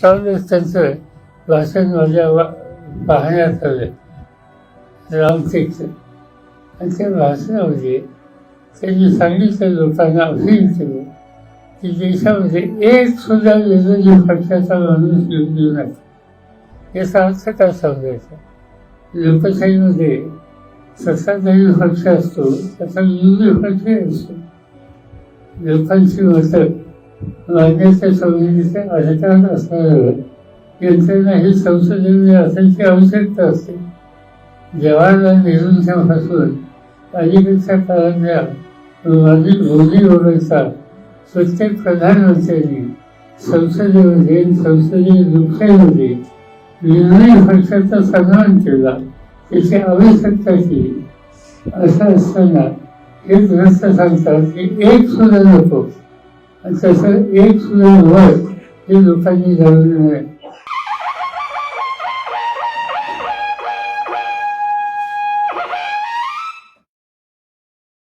त्यावेळेस त्यांचं भाषण माझ्या वा- पाहण्यात आलं. रामटेकचं आणि त्या भाषणामध्ये म्हणजे त्यांनी सांगितलं लोकांना अपील केलं. की देशामध्ये एक सुद्धा विरोधी पक्षाचा माणूस येऊ देऊ नका याचा अर्थ काय सांगायचा? लोकशाहीमध्ये सत्ताधारी पक्ष असतो त्याचा विरोधी पक्ष असतो लोकांची मतं मागण्याच्या संबंधीचे अधिकार असणारं यंत्रणा ही संसदेने असायची आवश्यकता असते. जवाहरलाल नेहरूंच्यापासून अलीकडच्या काळातल्या मोदी मोदी वगैरेचा प्रत्येक प्रधानमंत्र्यांनी संसदेमध्ये संसदीय लोकशाहीमध्ये निर्णय पक्षाचा सन्मान केला. त्याची आवश्यकता केली. असं असताना हे ग्रस्त सांगतात की एक सुद्धा नको. तसं एक सुद्धा वर हे लोकांनी जाणून नये